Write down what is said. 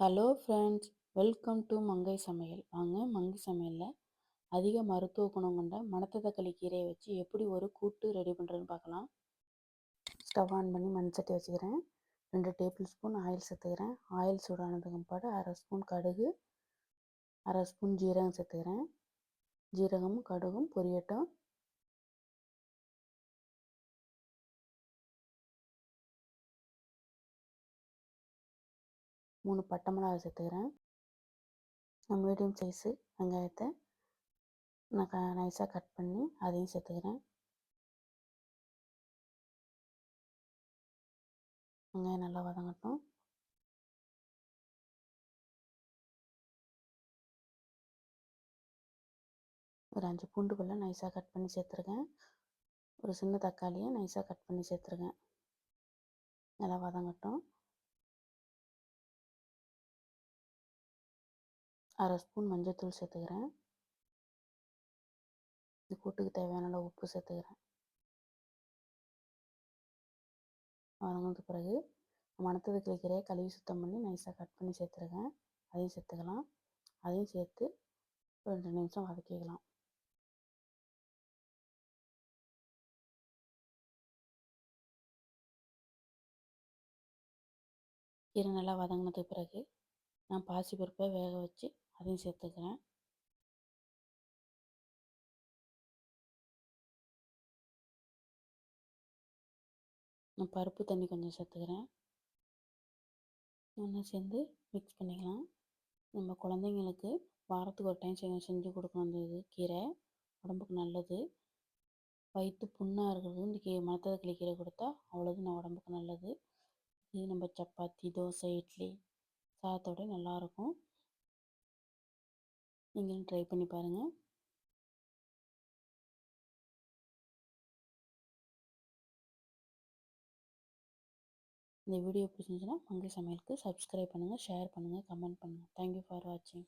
Hello friends welcome to மங்கை சமையல் வாங்க மங்கை சமையலில் அதிக மருத்துவ குணம் கொண்ட மணத்ததக்களி கீரையை வச்சு எப்படி ஒரு கூட்டு ரெடி பண்ணுறதுன்னு பார்க்கலாம். ஸ்டவ் ஆன் பண்ணி மண் சட்டி வச்சுக்கிறேன். ரெண்டு டேபிள் ஸ்பூன் ஆயில் சேர்த்துக்கிறேன். ஆயில் சூடானதுக்கு பாடு அரை ஸ்பூன் கடுகு அரை ஸ்பூன் ஜீரகம் சேர்த்துக்கிறேன். ஜீரகமும் கடுகும் பொரியட்டும். மூணு பட்டை மிளகா சேர்த்துக்கிறேன் மீடியம் சைஸு வெங்காயத்தை நான் க நைஸாக கட் பண்ணி அதையும் சேர்த்துக்கிறேன் வெங்காயம் நல்லா வதங்கட்டும். ஒரு அஞ்சு பூண்டு பல்ல நைஸாக கட் பண்ணி சேர்த்துருக்கேன். ஒரு சின்ன தக்காளியை நைஸாக கட் பண்ணி சேர்த்துருக்கேன். நல்லா வதங்கட்டும். அரை ஸ்பூன் மஞ்சள்தூள் சேர்த்துக்கிறேன். இந்த கூட்டுக்கு தேவையான அளவு உப்பு சேர்த்துக்கிறேன். வதங்கினதுக்கு பிறகு மணத்தது கிளிக்கிறைய கழுவி சுத்தம் பண்ணி நைஸாக கட் பண்ணி சேர்த்துருக்கேன். அதையும் சேர்த்துக்கலாம். அதையும் சேர்த்து ரெண்டு நிமிஷம் வதக்கிக்கலாம் கீரை நல்லா வதங்கினதுக்கு பிறகு நான் பாசிப்பருப்பை வேக வச்சு அதையும் சேர்த்துக்கிறேன். நான் பருப்பு தண்ணி கொஞ்சம் சேர்த்துக்கிறேன். ஒன்று சேர்ந்து மிக்ஸ் பண்ணிக்கலாம். நம்ம குழந்தைங்களுக்கு வாரத்துக்கு ஒரு டைம் செஞ்சு செஞ்சு கொடுக்கணும் அந்த இது கீரை. உடம்புக்கு நல்லது. வயிற்று புண்ணாக இருக்கிறது இந்த கீரை மணத்ததக்களி கீரை கொடுத்தா அவ்வளோது நான் உடம்புக்கு நல்லது. இது நம்ம சப்பாத்தி தோசை இட்லி சாதத்தோடு நல்லாயிருக்கும் நீங்களும் ட்ரை பண்ணி பாருங்கள் இந்த வீடியோ பிடிச்சிருந்துச்சுன்னா மங்கை சமையலுக்கு சப்ஸ்கிரைப் பண்ணுங்கள் ஷேர் பண்ணுங்கள் கமெண்ட் பண்ணுங்கள் தேங்க்யூ ஃபார் வாட்சிங்